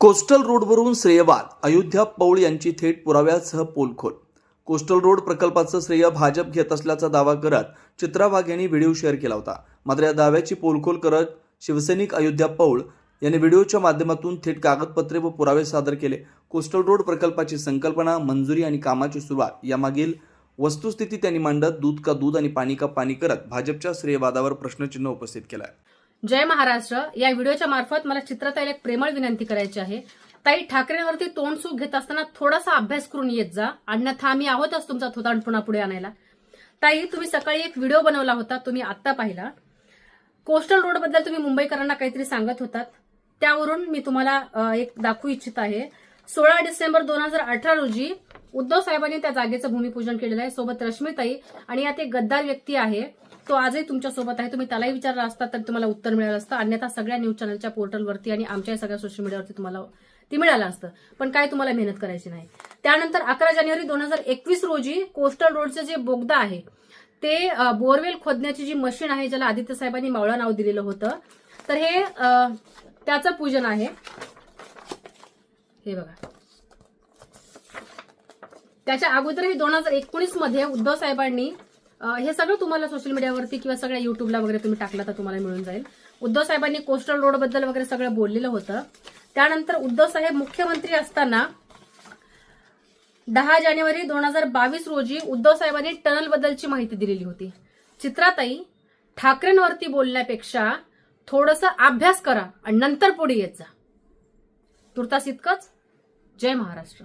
Coastal रोडवरून श्रेयवाद अयोध्या पौळ यांची थेट पुराव्यासह पोलखोल. कोस्टल रोड प्रकल्पाचं श्रेय भाजप घेत असल्याचा दावा करत चित्रा वाघ यांनी व्हिडिओ शेअर केला होता. मात्र या दाव्याची पोलखोल करत शिवसैनिक अयोध्या पौळ यांनी व्हिडिओच्या माध्यमातून थेट कागदपत्रे व पुरावे सादर केले. कोस्टल रोड प्रकल्पाची संकल्पना मंजुरी आणि कामाची सुरुवात यामागील वस्तुस्थिती त्यांनी मांडत दूध का दूध आणि पाणी का पाणी करत भाजपच्या श्रेयवादावर प्रश्नचिन्ह उपस्थित केलं आहे जय महाराष्ट्र. या व्हिडिओच्या मार्फत मला चित्रताईला एक प्रेमळ विनंती करायची आहे. ताई ठाकरेंवरती तोंडसूक घेत असताना थोडासा अभ्यास करून येत जा. अन्यथा आम्ही आहोतच तुमचा थोतांडपणा पुढे आणायला. ताई तुम्ही सकाळी एक व्हिडिओ बनवला होता तुम्ही आत्ता पाहिला. कोस्टल रोडबद्दल तुम्ही मुंबईकरांना काहीतरी सांगत होतात. त्यावरून मी तुम्हाला एक दाखवू इच्छित आहे. सोळा डिसेंबर दोन हजार अठरा रोजी उद्धव साहेबांनी त्या जागेचं भूमिपूजन केलेलं आहे. सोबत रश्मीताई आणि यात एक गद्दार व्यक्ती आहे. तो आजही तुमच्यासोबत आहे. तुम्ही त्यालाही विचारला असता तर तुम्हाला उत्तर मिळालं असतं. अन्यथा सगळ्या न्यूज चॅनलच्या पोर्टलवरती आणि आमच्या सगळ्या सोशल मीडियावरती तुम्हाला ती मिळालं असतं. पण काय तुम्हाला मेहनत करायची नाही. त्यानंतर अकरा जानेवारी दोन हजार एकवीस रोजी कोस्टल रोडचं जे बोगदा आहे ते बोरवेल खोदण्याची जी मशीन आहे ज्याला आदित्य साहेबांनी मावळा नाव दिलेलं होतं. तर हे त्याचं पूजन आहे. हे बघा. त्याच्या अगोदरही दोन हजार एकोणीसमध्ये उद्धव साहेबांनी हे सगळं तुम्हाला सोशल मीडियावरती किंवा सगळ्या युट्यूबला वगैरे तुम्ही टाकला तर तुम्हाला मिळून जाईल. उद्धव साहेबांनी कोस्टल रोडबद्दल वगैरे सगळं बोललेलं होतं. त्यानंतर उद्धव साहेब मुख्यमंत्री असताना दहा जानेवारी दोन हजार बावीस रोजी उद्धव साहेबांनी टनल बद्दलची माहिती दिलेली होती. चित्राताई ठाकरेंवरती बोलण्यापेक्षा थोडस अभ्यास करा आणि नंतर पुढे येत जा. तुर्तास इतकंच. जय महाराष्ट्र.